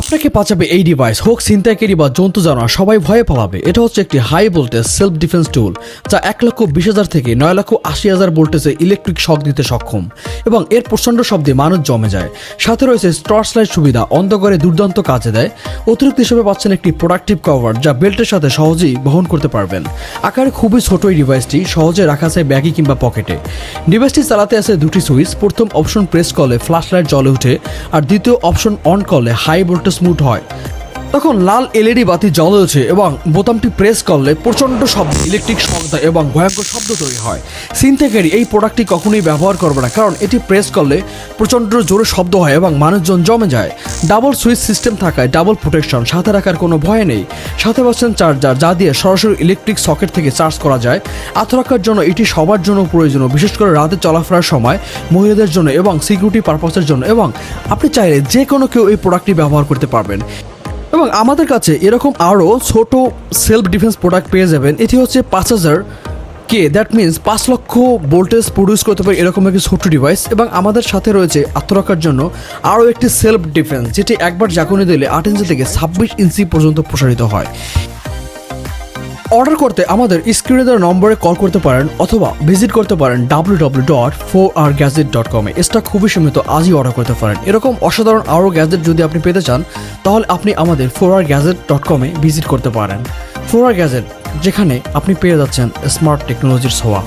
আপনাকে বাঁচাবে এই ডিভাইস হোক ছিনতাইকারী বা জন্তু জানোয়ার, সবাই ভয়ে পালাবে। এটা হচ্ছে একটি high voltage self defence tool যা এক লক্ষ বিশ হাজার থেকে নয় লক্ষ আশি হাজার ভোল্টেজে ইলেকট্রিক শক দিতে সক্ষম এবং এর প্রচণ্ড শব্দে মানুষ জমে যায়। সাথে রয়েছে টর্চ লাইট সুবিধা, অন্ধকারে দুর্দান্ত কাজে দেয়। অতিরিক্ত হিসেবে পাচ্ছেন একটি প্রোডাক্টিভ কভার যা বেল্টের সাথে সহজেই বহন করতে পারবেন। আকারে খুবই ছোট এই ডিভাইসটি সহজে রাখা যায় ব্যাগে কিংবা পকেটে। ডিভাইসটি চালাতে আছে দুটি সুইচ প্রথম অপশন প্রেস করলে ফ্ল্যাশ লাইট জ্বলে ওঠে, আর দ্বিতীয় অপশন অন করলে হাই ভোল্টেজ মুড হয়। তখন লাল এলইডি বাতি জ্বলে ওঠে এবং বোতামটি প্রেস করলে প্রচণ্ড শব্দ ইলেকট্রিক শব্দ এবং ভয়ঙ্কর শব্দ তৈরি হয়। সিনথেকারি এই প্রোডাক্টটি কখনোই ব্যবহার করবে না, কারণ এটি প্রেস করলে প্রচণ্ড জোরে শব্দ হয় এবং মানুষজন জমে যায়। ডাবল সুইচ সিস্টেম থাকায় ডাবল প্রোটেকশন সাথে রাখার কোনো ভয় নেই। সাথে পাচ্ছেন চার্জার যা দিয়ে সরাসরি ইলেকট্রিক সকেট থেকে চার্জ করা যায়। আত্মরক্ষার জন্য এটি সবার জন্য প্রয়োজনীয়, বিশেষ করে রাতে চলাফেরার সময়, মহিলাদের জন্য এবং সিকিউরিটি পারপাসের জন্য। এবং আপনি চাইলে যে কোনো কেউ এই প্রোডাক্টটি ব্যবহার করতে পারবেন। এবং আমাদের কাছে এরকম আরও ছোট সেলফ ডিফেন্স প্রোডাক্ট পেয়ে যাবেন। এটি হচ্ছে পাঁচ হাজার কে দ্যাট মিন্স পাঁচ লক্ষ ভোল্টেজ প্রডিউস করতে পারে এরকম একটি ছোট্ট ডিভাইস এবং আমাদের সাথে রয়েছে আত্মরক্ষার জন্য আরও একটি সেলফ ডিফেন্স যেটি একবার জাকুনি দিলে আট ইঞ্চি থেকে ছাব্বিশ ইঞ্চি পর্যন্ত প্রসারিত হয়। অর্ডার করতে আমাদের স্ক্রিনে দেওয়া নম্বরে কল করতে পারেন অথবা ভিজিট করতে পারেন W W dot four R gadget dot কমে এসটা খুবই সীমিত, আজই অর্ডার করতে পারেন। এরকম অসাধারণ আরও গ্যাজেট যদি আপনি পেতে চান, তাহলে আপনি আমাদের ফোর আর গ্যাজেট ডট কমে ভিজিট করতে পারেন। ফোর আর গ্যাজেট যেখানে আপনি পেয়ে যাচ্ছেন স্মার্ট টেকনোলজির ছোঁয়া